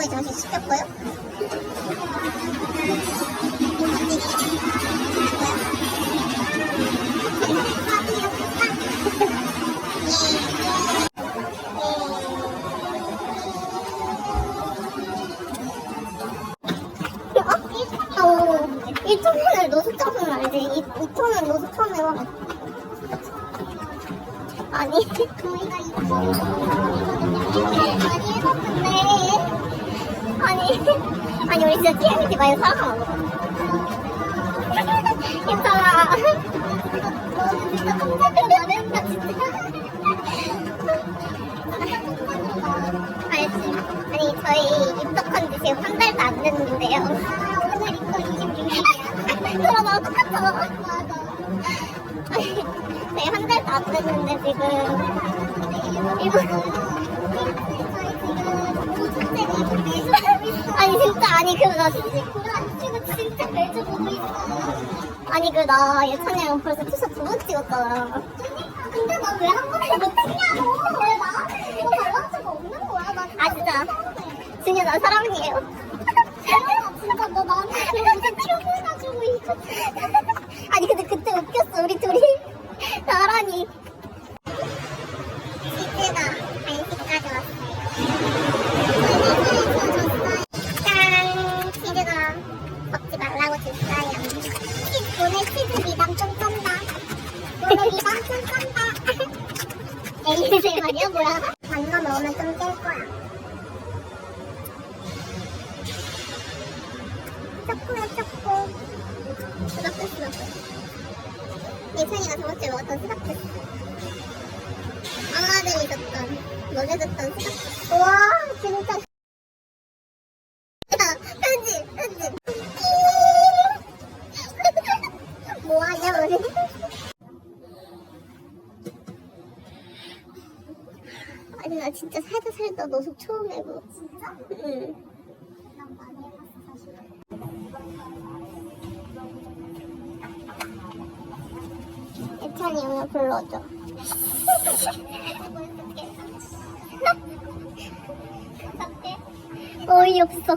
생선구이 정식 시켰고요. 아니, 우리 진짜 TMT 많이 사랑하고. 괜찮아. 너는? 아니, 저희 입덕한 지 지금 한 달도 안 됐는데요. 오늘 입덕 26일이야. 그럼 똑같아. 맞아. 저희 한 달도 안 됐는데 지금. 아니 진짜 아니 그나 진짜 진짜 매주 보고 있어. 아니 그나 예찬이랑 벌써 투샷 두번 찍었잖아. 근데 나 왜 한 번에 못했냐고. 왜 나한테 이거 발랄 수가 없는 거야? 나 아 진짜. 진짜 나 사랑해요. 진짜 너 나한테 튜브 해가지고 이거. 아니 근데 그때 웃겼어 우리 둘이 나란히. 좀 쩐다. ASMR이야 뭐야? 진짜 살다 살다 노숙 처음 해보. 진짜? 응. 난 많이 해봤어, 사실. 예찬이 오늘 불러줘. 어이없어.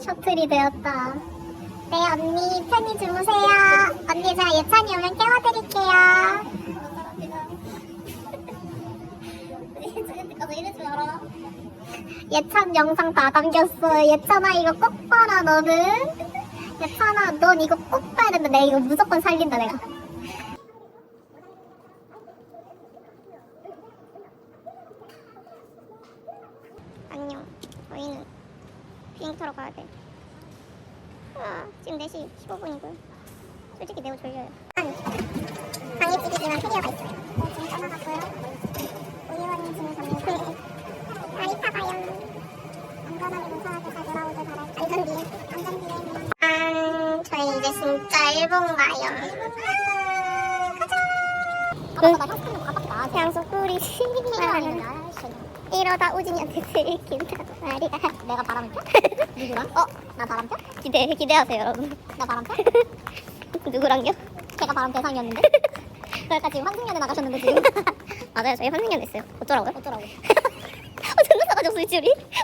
셔틀이 되었다. 네, 언니, 편히 주무세요. 언니, 제가 예찬이 오면 깨워드릴게요. 예찬 영상 다 담겼어. 예찬아, 이거 꼭 봐라, 너는. 예찬아, 넌 이거 꼭 봐야 된다. 내가 이거 무조건 살린다, 내가. 안녕. 저희는 비행 타러 가야 돼. 아, 지금 4시 15분이고요. 솔직히 매우 졸려요. 방해집이지만 캐리어가 있어요. 네, 지금 떠나갔고요. 안전하게 무사하게 잘 돌아오길 바랄 저희 이제 진짜 일본 가요. 가자. 뿌리 이러다 우진이한테 들킨다 말이야. 내가 바람 펴? 누구랑? 어? 나 바람 펴? 기대 기대하세요 여러분. 나 바람 펴? 누구랑요? 제가 바람 대상이었는데. 그러니까 지금 환승연애 나가셨는데 지금. 맞아요 저희 환승연 했어요. 어쩌라고요? 어쩌라고? 어 존나 싸가지 없어 우리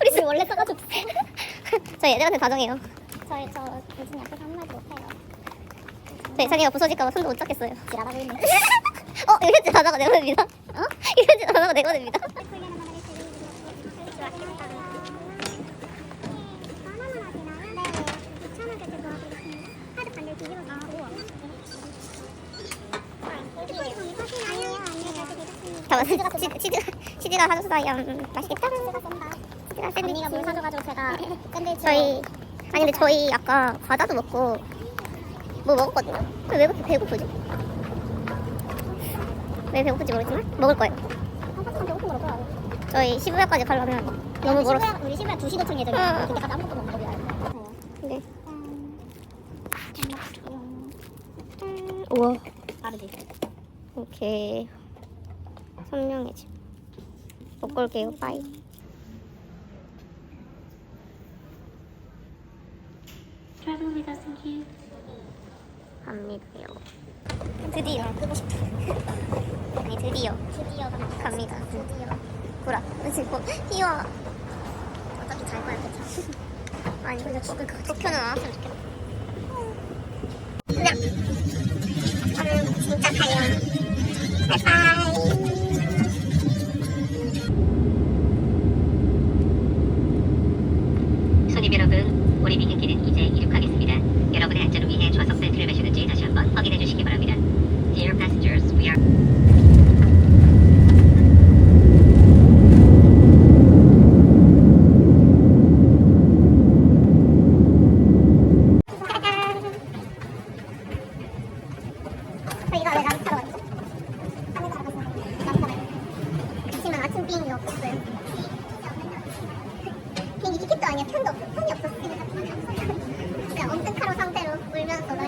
우리 지금 원래 싸가지 없어. 저희 애들한테 다정해요. 저희 저 우진이 앞에서 한마디 못해요. 네, 자기가 부서질까봐 손도 못 잡겠어요. 지랄하고 있네. 어, 현재 단어가 내거됩니다. 어? 현재 단어가 내거됩니다. 잠깐만, 치즈, 치즈, 치즈가 사줬어요. 음, 맛있겠다. 치즈가 샌드위치. 언니가 물 사줘가지고 제가 샌드위치. 저희, 아니 근데 저희 아까 과자도 먹고 뭐 먹었거든요. 근데 왜 그렇게 배고프지? 왜 배고픈지 모르겠지만 먹을 거예요. 저희 시부야까지 가려면 너무 멀었어. 우리 시부야 2시 도착 예정이야. 응. 그때까지 아무것도 못 먹어야 네. 우와. 다르지? 오케이. 선명해 집. 못 걸게요. 빠이. 안 믿어요. 드디어 끄고 싶다. 아니 드디어. 드디어 갑니다. 드디어. 보라. 지금 히어. 어차피 잘 거야 그쵸? 아니 근데 죽을 것 같아. 도쿄는 안 왔으면 좋겠다. 그냥. 저는 진짜 가요. 바이바이. 빙빙이 없었어요. 비행기 티켓도 아니야. 편도 없어. 편이 없었어. 그냥 엄뜩하러 상태로 울면서 나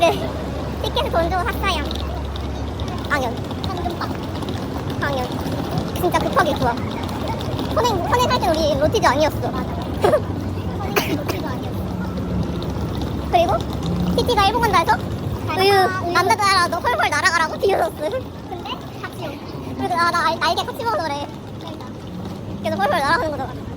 티를 티켓을 돈 주고 샀어요. 당연. 현금빵 당연. 진짜 급하게 구워 선행 선행 할때 우리 로티즈 아니었어. 그리고 티티가 일본 간다 해서 우유 남자들 알아도 훨훨 날아가라고 뒤에서 근데 같이 그래서 아, 나 날개 같이 먹으래. 그래서 훨훨 날아가는 거잖아.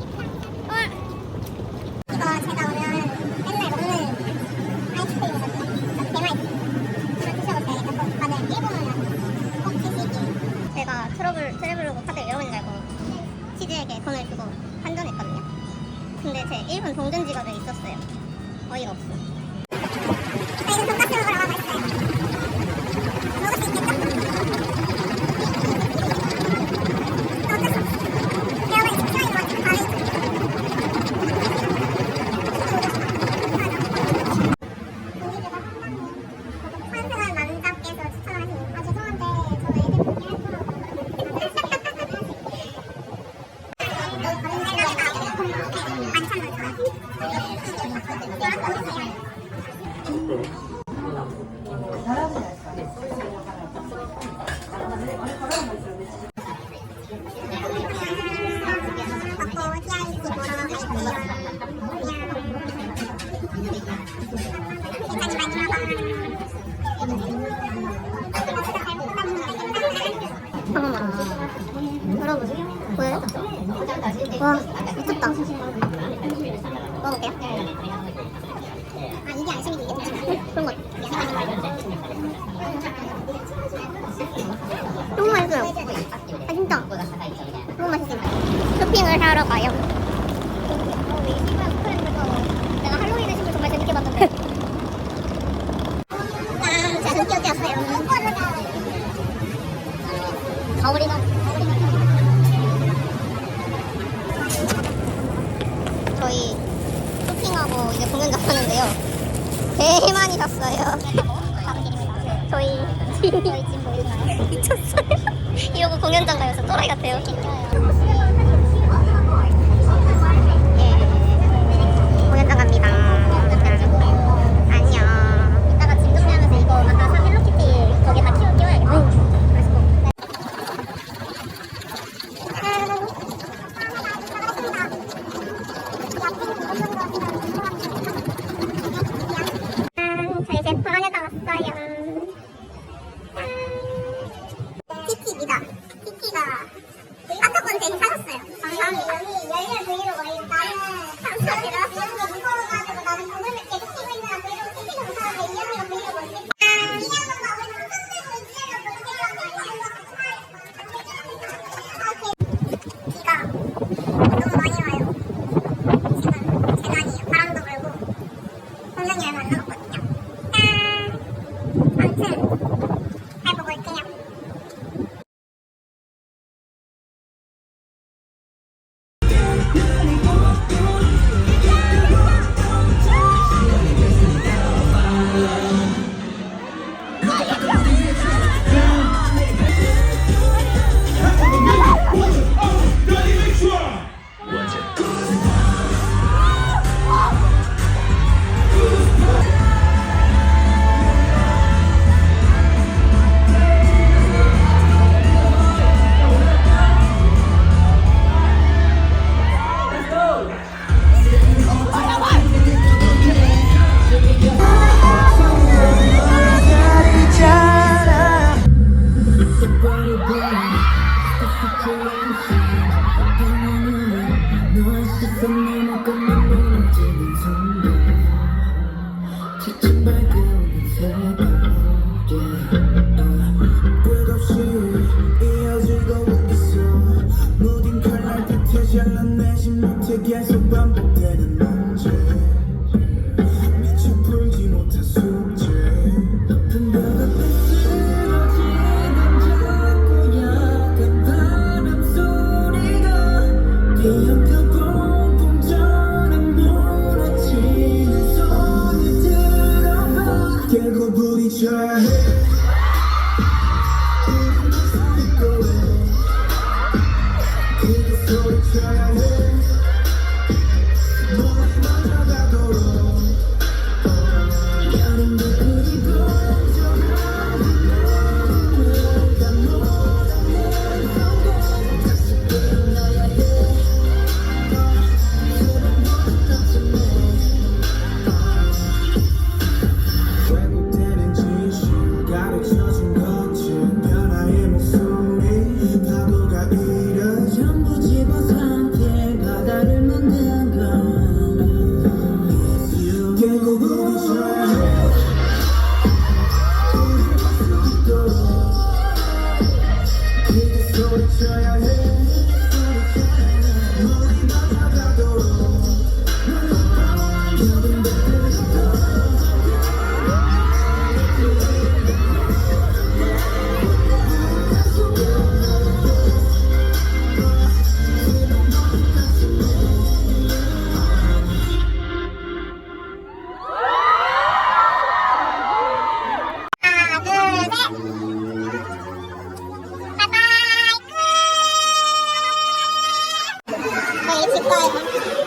끝. 저희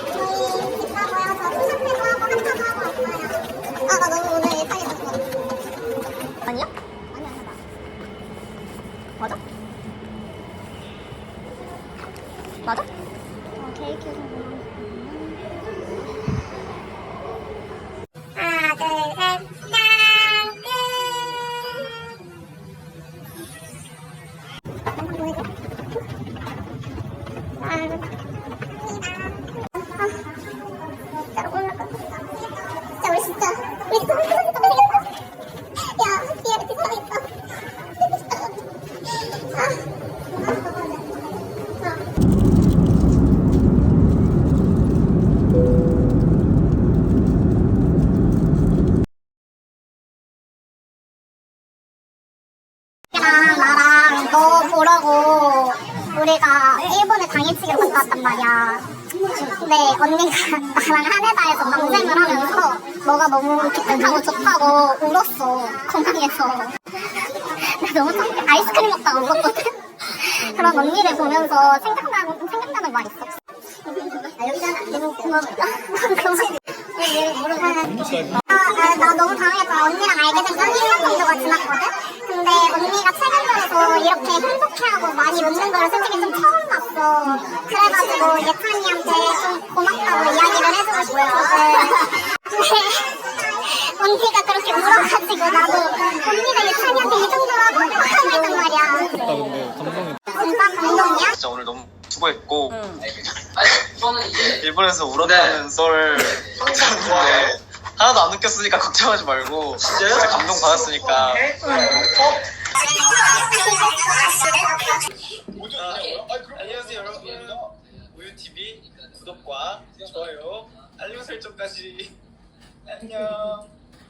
방생을 하면서 너 너가 너무 기특하고 좋다고 울었어 공항에서 나 너무 창피해. 아이스크림 먹다가 울었거든 그런 언니를 보면서 생각나는 생각나는 말 있어 아, 여기잖아 얘 모르고 아, 아, 나 너무 당황했잖아. 언니랑 알게 된지 1년 정도가 지났거든? 근데 언니가 최근 들어서 이렇게 행복해하고 많이 웃는 거를 솔직히 좀 처음 봤어. 그래가지고 좀 고맙다고 이야기를 해주고 싶었거든. 네. 언니가 그렇게 울어가지고 나도 언니가 유찬이한테 이 정도라고 화냈단 말이야. 아, 감동이. 감동이야? 진짜 오늘 너무 수고했고 일본에서 울었다는 썰 좋아해. 하나도 안 웃겼으니까 걱정하지 말고 진짜 감동 받았으니까. 네. 구독과 좋아요, 알림 설정까지. 안녕.